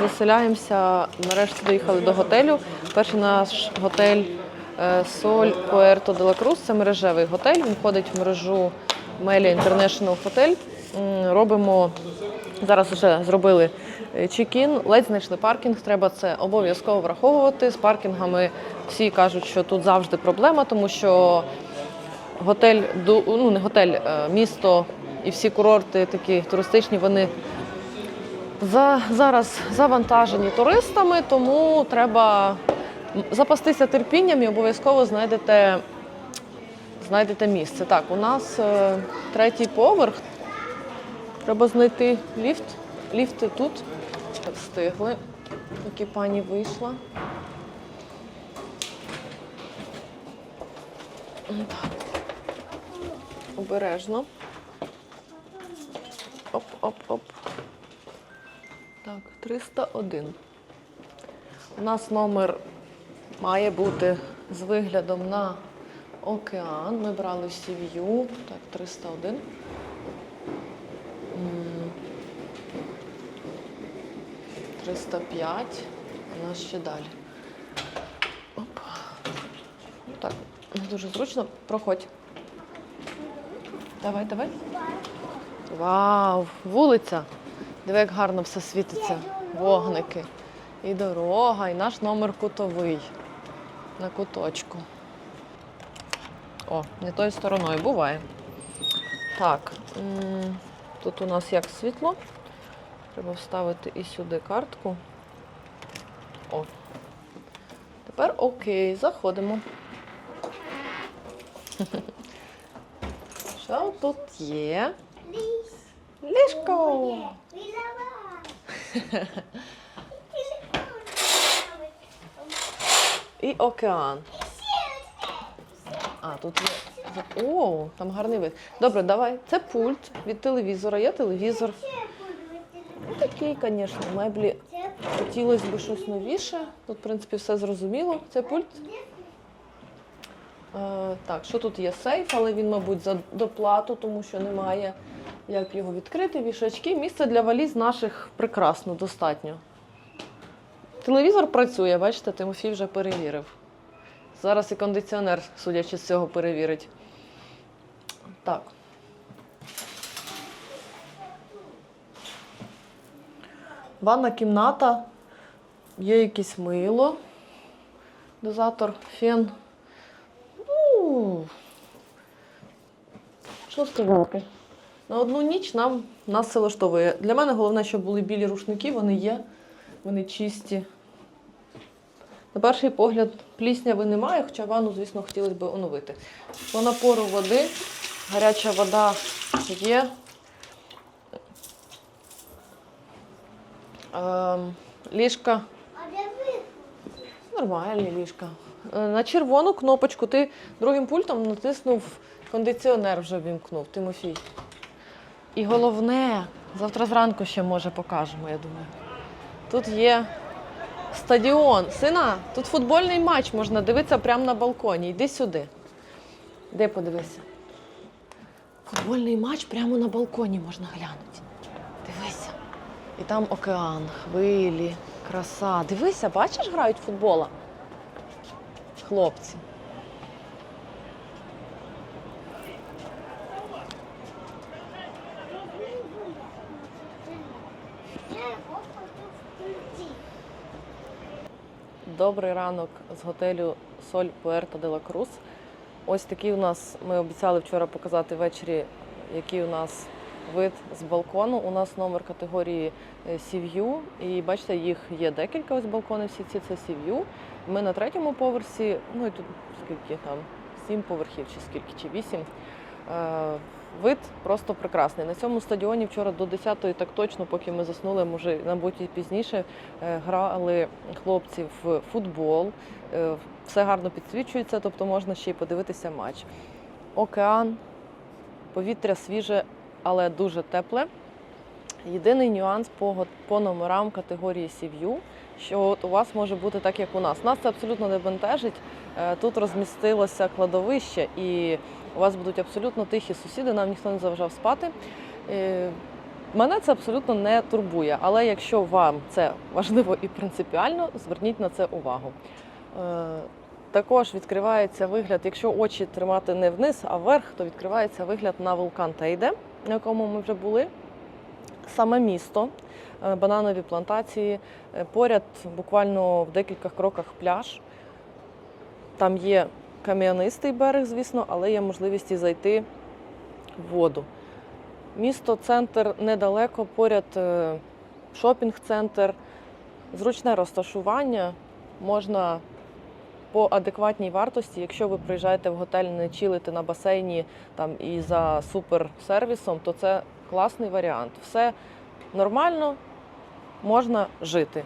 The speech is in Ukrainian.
заселяємося. Нарешті доїхали до готелю. Перший наш готель е, Соль Пуерто де ла Крус. Це мережевий готель. Він входить в мережу Мелі International Hotel. Робимо зараз вже зробили е, чекін, ледь знайшли паркінг. Треба це обов'язково враховувати. З паркінгами всі кажуть, що тут завжди проблема, тому що готель ну не готель, е, місто і всі курорти такі туристичні, вони за, зараз завантажені туристами, тому треба запастися терпінням і обов'язково знайдете, знайдете місце. Так, у нас е, третій поверх. Треба знайти ліфт. Ліфти тут. Встигли, поки пані вийшла. Так. Обережно. Оп-оп-оп. Так, 301. У нас номер має бути з виглядом на океан. Ми брали сів'ю. Так, 301. М, 305. У нас ще далі. Оп. Так, не дуже зручно. Проходь. Давай, давай. Вау, вулиця. Диви, як гарно все світиться. Вогники. І дорога, і наш номер кутовий. На куточку. О, не тою стороною буває. Так, тут у нас як світло. Треба вставити і сюди картку. О. Тепер окей, заходимо. Що тут є? Ліжко. І океан. А, тут є. О, там гарний вид. Добре, давай. Це пульт від телевізора. Є телевізор. Ну, такий, звісно, меблі. Хотілося б щось новіше. Тут, в принципі, все зрозуміло. Це пульт. Е, так, що тут є сейф, але він, мабуть, за доплату, тому що немає як його відкрити. Вішачки. Місце для валіз наших прекрасно, достатньо. Телевізор працює, бачите, Тимофій вже перевірив. Зараз і кондиціонер, судячи з цього, перевірить. Так. Ванна кімната, є якесь мило, дозатор, фен. Ну, що сказати? На одну ніч нам нас це влаштовує. Для мене головне, щоб були білі рушники, вони є, вони чисті. На перший погляд плісняви немає, хоча ванну, звісно, хотілося б оновити. По напору води, гаряча вода є. Ем, ліжка Нормальні ліжка. Е, На червону кнопочку ти другим пультом натиснув кондиціонер вже вімкнув, Тимофій. І головне, завтра зранку ще може покажемо, я думаю. Тут є стадіон. Сина, тут футбольний матч можна дивитися прямо на балконі. Йди сюди. Де подивися? Футбольний матч прямо на балконі можна глянути. Дивися. І там океан, хвилі, краса. Дивися, бачиш, грають футбола? Хлопці. Добрий ранок з готелю Соль Пуерто де ла Крус. Ось такий у нас, ми обіцяли вчора показати ввечері, який у нас вид з балкону. У нас номер категорії е, Sea View. І бачите, їх є декілька ось балкони, всі ці це View. Ми на третьому поверсі, ну і тут скільки там, сім поверхів, чи скільки, чи вісім. Е, Вид просто прекрасний. На цьому стадіоні вчора до 10-ї, так точно, поки ми заснули, може, мабуть, і пізніше, е, грали хлопці в футбол. Е, Все гарно підсвічується, тобто можна ще й подивитися матч. Океан, повітря свіже, але дуже тепле. Єдиний нюанс по, по номерам категорії Sea-View, що от у вас може бути так, як у нас. Нас це абсолютно не бентежить. Тут розмістилося кладовище, і у вас будуть абсолютно тихі сусіди, нам ніхто не заважав спати. Е, Мене це абсолютно не турбує, але якщо вам це важливо і принципіально, зверніть на це увагу. Е, Також відкривається вигляд, якщо очі тримати не вниз, а вверх, то відкривається вигляд на вулкан Тейде, на якому ми вже були. Саме місто, е, бананові плантації, поряд буквально в декількох кроках пляж. Там є кам'янистий берег, звісно, але є можливість і зайти в воду. Місто, центр недалеко, поряд е, шопінг-центр, зручне розташування. Можна по адекватній вартості, якщо ви приїжджаєте в готель, не чилите на басейні там, і за суперсервісом, то це класний варіант. Все нормально, можна жити.